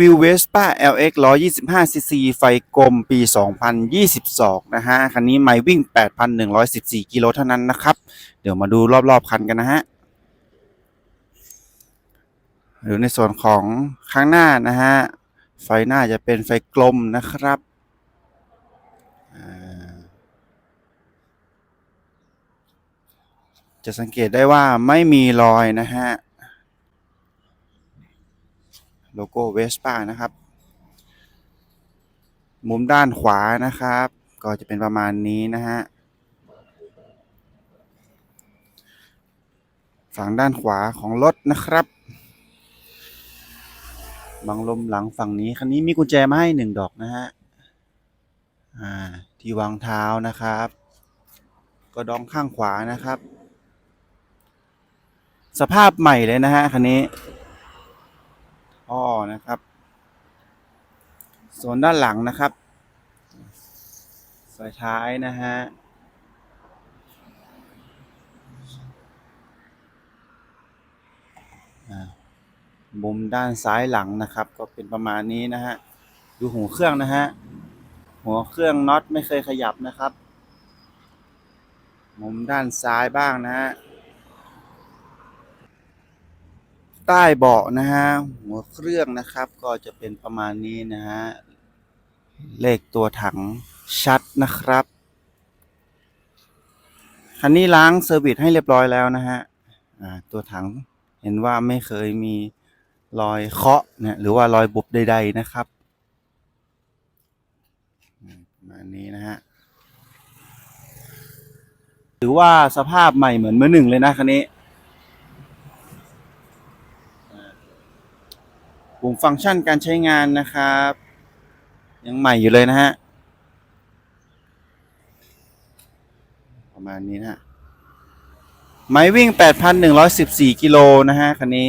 วิวเวสป้า LX 125 cc ไฟกลมปี 2022 นะฮะ คันนี้ไม่วิ่ง 8,114 กิโลเท่านั้นนะครับ เดี๋ยวมาดูรอบๆ คันกันนะฮะหรือในส่วนของข้างหน้านะฮะ ไฟหน้าจะเป็นไฟกลมนะครับจะสังเกตได้ว่าไม่มีรอยนะฮะ โลโก้เวสป้านะครับ มุมด้านขวานะครับ ก็จะเป็นประมาณนี้นะฮะฝั่งด้านขวาของรถนะครับ บังลมหลังฝั่งนี้คันนี้มีกุญแจมาให้หนึ่งดอกนะฮะ อ่า ที่วางเท้านะครับ ก็ดองข้างขวานะครับ สภาพใหม่เลยนะฮะคันนี้ ท่อนะครับ ส่วนด้านหลังนะครับไฟท้ายนะฮะมุมด้านซ้ายหลังนะครับ ก็เป็นประมาณนี้นะฮะดูหัวเครื่องนะฮะหัวเครื่องน็อตไม่เคยขยับนะครับ มุมด้านซ้ายบ้างนะฮะ ใต้เบาะนะฮะหัวเครื่องนะครับ ก็จะเป็นประมาณนี้นะฮะเลขตัวถังชัดนะครับคันนี้ล้างเซอร์วิสให้เรียบร้อยแล้วนะฮะตัวถังเห็นว่าไม่เคยมีรอยเคาะเนี่ยหรือว่ารอยบุบใด ๆนะครับอืมประมาณนี้นะฮะถือว่าสภาพใหม่เหมือนมือหนึ่งเลยนะคันนี้ ปุ่มฟังก์ชันการใช้งานนะครับ ยังใหม่อยู่เลยนะฮะ ประมาณนี้นะฮะ ไม้วิ่ง 8,114 กิโลนะฮะ คันนี้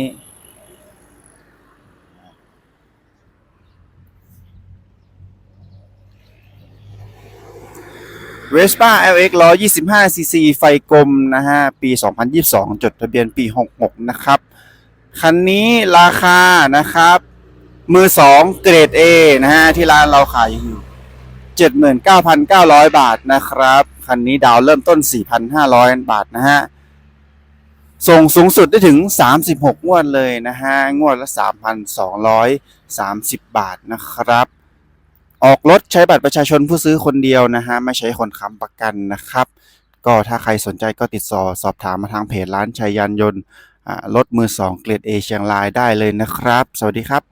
Vespa LX 125 cc ไฟกลมนะฮะ ปี 2022 จดทะเบียนปี 66 นะครับ คันนี้ราคานะครับ มือสองเกรด A นะฮะที่ร้านเราขายอยู่ 79,900 บาทนะครับ คันนี้ดาวเริ่มต้น 4,500 บาทนะฮะ ส่งสูงสุดได้ถึง 36 งวดเลยนะฮะ งวดละ 3,230 บาทนะครับ ออกรถใช้บัตรประชาชนผู้ซื้อคนเดียวนะฮะ ไม่ใช้คนค้ำประกันนะครับ ก็ถ้าใครสนใจก็ติดต่อสอบถามมาทางเพจร้านชัยยานยนต์ รถมือสองเกรดเอเชียงรายได้เลยนะครับ สวัสดีครับ